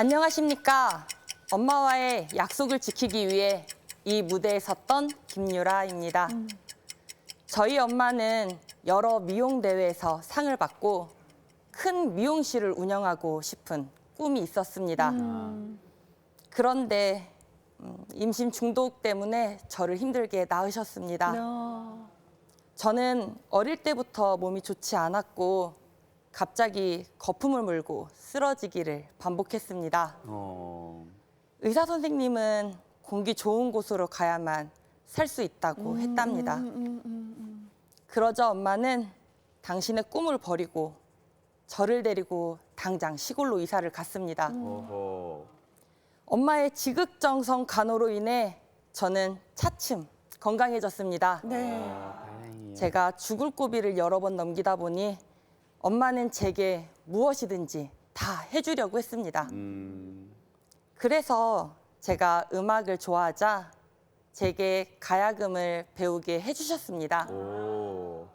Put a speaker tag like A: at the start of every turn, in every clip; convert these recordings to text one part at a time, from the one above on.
A: 안녕하십니까. 엄마와의 약속을 지키기 위해 이 무대에 섰던 김유라입니다. 저희 엄마는 여러 미용 대회에서 상을 받고 큰 미용실을 운영하고 싶은 꿈이 있었습니다. 그런데 음, 임신 중독 때문에 저를 힘들게 낳으셨습니다. 저는 어릴 때부터 몸이 좋지 않았고 갑자기 거품을 물고 쓰러지기를 반복했습니다.
B: 어.
A: 의사 선생님은 공기 좋은 곳으로 가야만 살 수 있다고 했답니다. 그러자 엄마는 당신의 꿈을 버리고 저를 데리고 당장 시골로 이사를 갔습니다.
B: 어허.
A: 엄마의 지극정성 간호로 인해 저는 차츰 건강해졌습니다.
C: 네.
B: 아.
A: 제가 죽을 고비를 여러 번 넘기다 보니 엄마는 제게 무엇이든지 다 해주려고 했습니다.
B: 음.
A: 그래서 제가 음악을 좋아하자 제게 가야금을 배우게 해주셨습니다.
B: 오.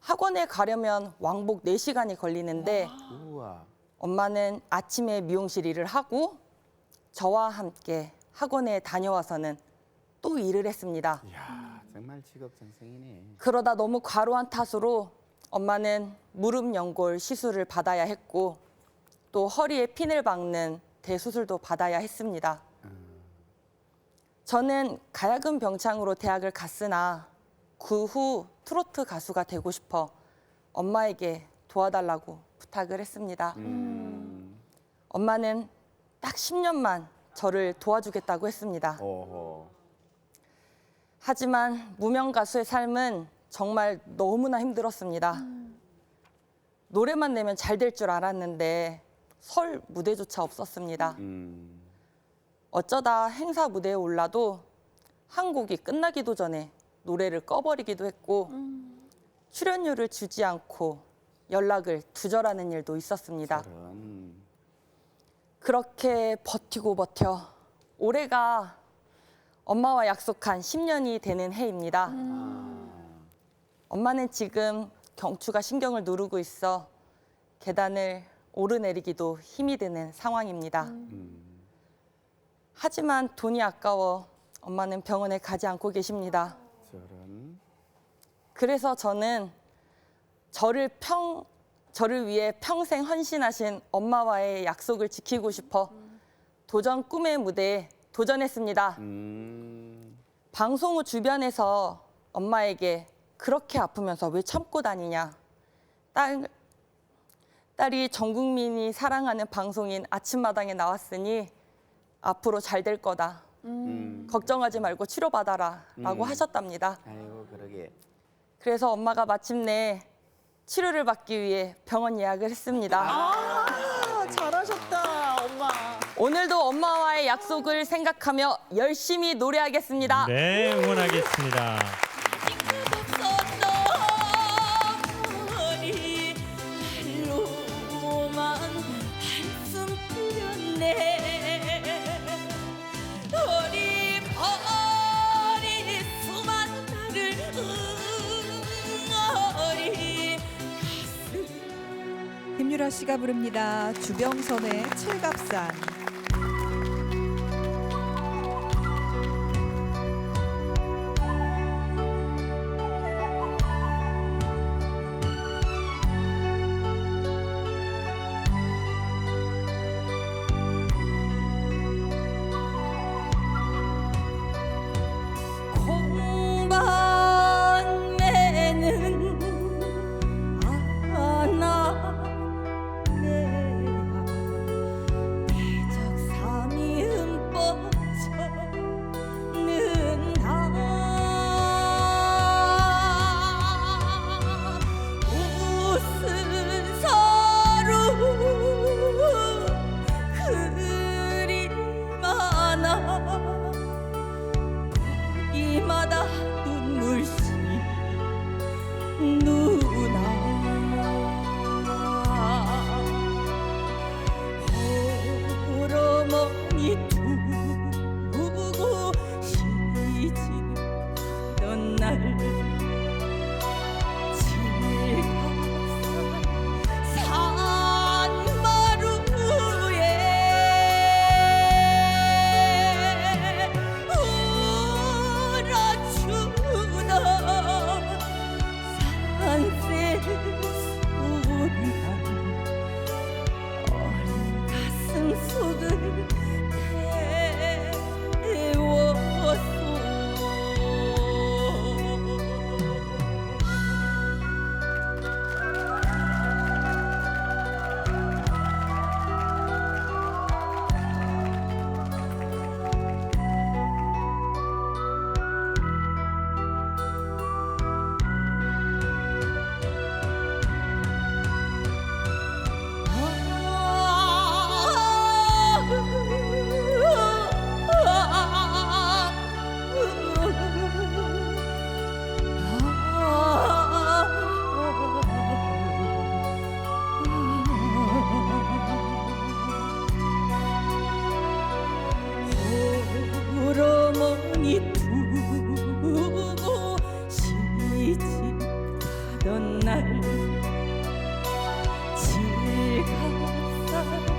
A: 학원에 가려면 왕복 4시간이 걸리는데
B: 우와.
A: 엄마는 아침에 미용실 일을 하고 저와 함께 학원에 다녀와서는 또 일을 했습니다.
B: 이야, 정말 직업정성이네.
A: 그러다 너무 과로한 탓으로 엄마는 무릎 연골 시술을 받아야 했고 또 허리에 핀을 박는 대수술도 받아야 했습니다. 저는 가야금 병창으로 대학을 갔으나 그 후 트로트 가수가 되고 싶어 엄마에게 도와달라고 부탁을 했습니다.
B: 음.
A: 엄마는 딱 10년만 저를 도와주겠다고 했습니다.
B: 어허.
A: 하지만 무명 가수의 삶은 정말 너무나 힘들었습니다. 노래만 내면 잘 될 줄 알았는데 설 무대조차 없었습니다.
B: 음.
A: 어쩌다 행사 무대에 올라도 한 곡이 끝나기도 전에 노래를 꺼버리기도 했고 출연료를 주지 않고 연락을 두절하는 일도 있었습니다. 그렇게 버티고 버텨 올해가 엄마와 약속한 10년이 되는 해입니다. 엄마는 지금 경추가 신경을 누르고 있어 계단을 오르내리기도 힘이 드는 상황입니다.
B: 음.
A: 하지만 돈이 아까워 엄마는 병원에 가지 않고 계십니다.
B: 저런.
A: 그래서 저는 저를 평 저를 위해 평생 헌신하신 엄마와의 약속을 지키고 싶어 도전 꿈의 무대에 도전했습니다.
B: 음.
A: 방송 후 주변에서 엄마에게 그렇게 아프면서 왜 참고 다니냐. 딸, 딸이 전 국민이 사랑하는 방송인 아침마당에 나왔으니 앞으로 잘 될 거다.
B: 음.
A: 걱정하지 말고 치료받아라. 라고
B: 음.
A: 하셨답니다.
B: 아이고, 그러게.
A: 그래서 엄마가 마침내 치료를 받기 위해 병원 예약을 했습니다.
C: 아, 잘하셨다, 엄마.
A: 오늘도 엄마와의 약속을 생각하며 열심히 노래하겠습니다.
D: 네, 응원하겠습니다.
E: 김유라 씨가 부릅니다. 주병선의 칠갑산. Thank you.